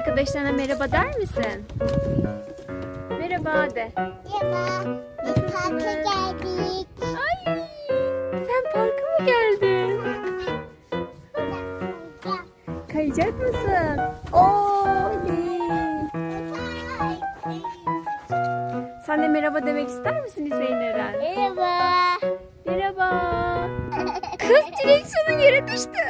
Arkadaşlarına merhaba der misin? Merhaba de. Merhaba. Biz parka geldik. Ay, sen parka mı geldin? Kayacak mısın? Oley. Sen de merhaba demek ister misin Hüseyin Eren? Merhaba. Merhaba. Kız direksiyonun yere düştü.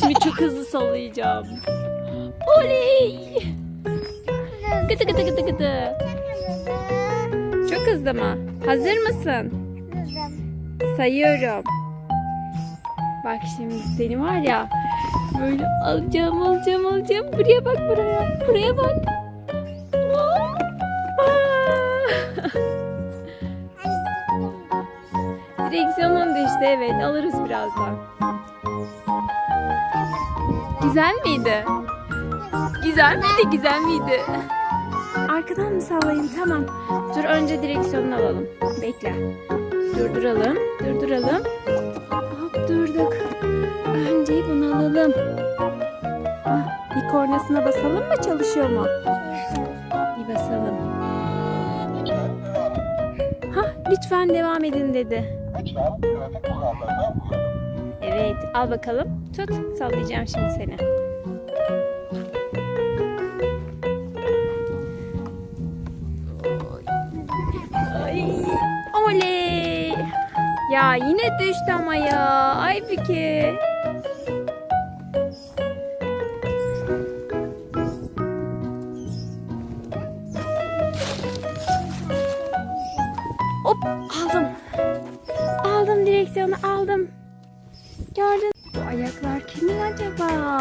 Şimdi çok hızlı sallayacağım. Oley. Gıdı gıdı gıdı gıdı. Çok hızlı mı? Hazır mısın? Sayıyorum. Bak şimdi seni var ya böyle alacağım alacağım alacağım. Buraya bak buraya. Buraya bak. Direksiyonun düştü evet alırız birazdan. Güzel miydi? Güzel miydi güzel miydi? Arkadan mı sallayayım tamam. Dur önce direksiyonunu alalım. Bekle. Durduralım. Durduralım. Hop durduk. Önce bunu alalım. Ah, bir kornasına basalım mı çalışıyor mu? Bir basalım. Hah lütfen devam edin dedi. Lütfen trafik kurallarına uyun. Evet al bakalım. Tut sallayacağım şimdi seni. Ay. Ya yine düştü ama ya. Ay Piki. Hop aldım. Direksiyonu aldım. Gördün. Bu ayaklar kimin acaba?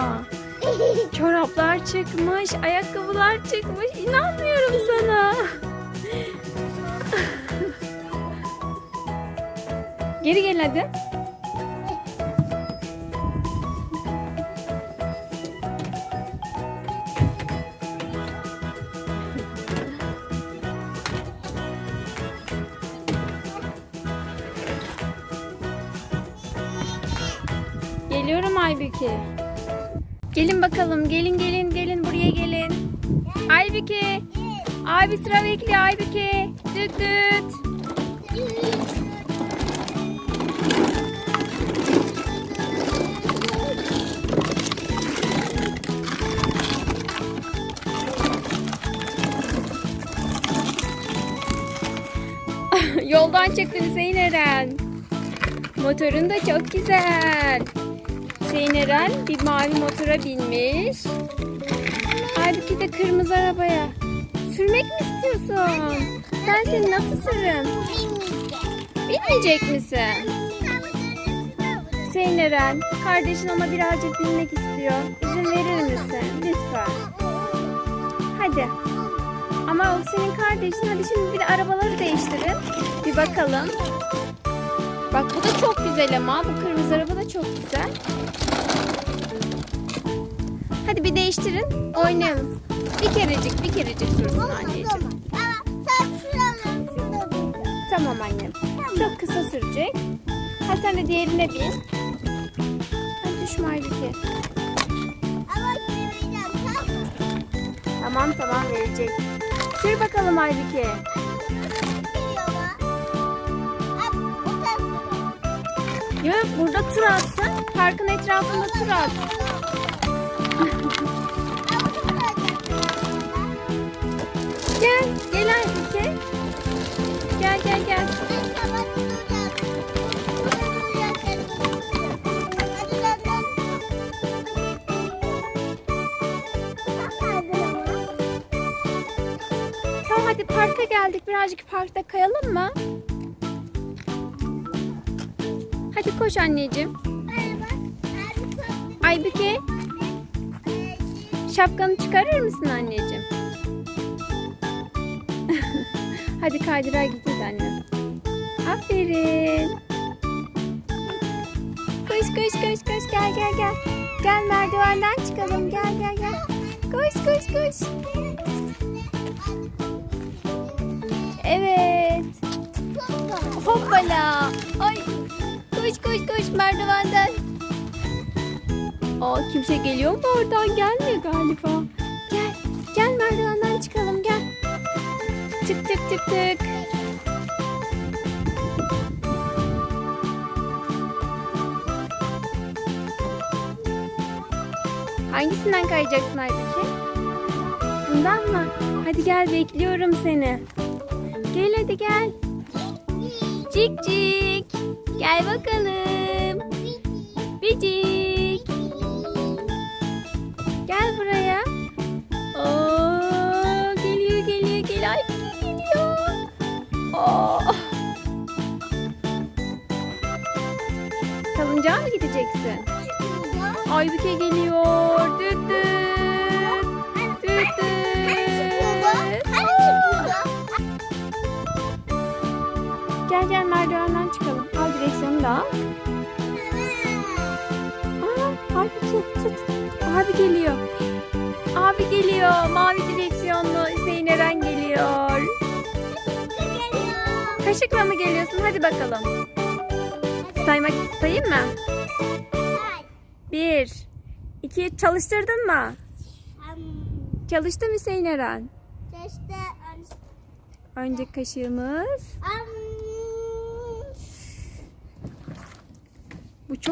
Çoraplar çıkmış, ayakkabılar çıkmış. İnanmıyorum sana. Geri gel hadi. Geliyorum Aybüke. Gelin bakalım. Gelin gelin gelin buraya gelin. Aybüke. Abi sıra bekliyor Aybüke. Düt düt. Yoldan çıktı Hüseyin. Motorun da çok güzel. Hüseyin Eren bir mavi motora binmiş. Halbuki de kırmızı arabaya. Sürmek mi istiyorsun? Ben seni nasıl sürürüm? Binmeyecek misin? Hüseyin Eren, kardeşin ama birazcık binmek istiyor. İzin verir misin? Lütfen. Hadi. Ama o senin kardeşin. Hadi şimdi bir de arabaları değiştirin. Bir bakalım. Bak bu da çok güzel ama. Bu kırmızı araba da çok güzel. Hadi bir değiştirin. Oynayalım. Bir kerecik, bir kerecik sürsün anneciğim. Tamam annem. Çok kısa sürecek. Ha sen de diğerine bin. Hadi düşme Aybüke. Tamam tamam verecek. Sür bakalım Aybüke. Yok burada tur atsın. Parkın etrafında tur at. Gel, gel Aybüke. Gel gel gel. Tamam hadi parka geldik. Birazcık parkta kayalım mı? Hadi koş anneciğim. Aybüke şapkanı çıkarır mısın anneciğim? hadi kaydırağa gideceğiz anne. Aferin. Koş koş koş koş gel gel gel. Gel merdivenden çıkalım gel gel gel. Koş koş koş. Evet. Hoppala. Ay. Koş koş koş merdivenden. Aa kimse geliyor mu oradan? Gelmiyor galiba. Gel. Gel merdivenden çıkalım gel. Çık çık çık çık. Hangisinden kayacaksın Aybüke? Bundan mı? Hadi gel bekliyorum seni. Gel hadi gel. Cik cik. Gel bakalım. Bicik. Gel buraya. Oo, geliyor geliyor geliyor. Ay geliyor. Oo. Salıncağa mı gideceksin? Aybüke geliyor. Düt düt. Al. Aa, abi tut tut. Abi geliyor. Abi geliyor. Mavi direksiyonlu Hüseyin Eren geliyor. Kaşıkla mı geliyorsun? Hadi bakalım. Saymak sayayım mı? Bir. iki. Çalıştırdın mı? Çalıştı mı Hüseyin Eren? Önce kaşığımız.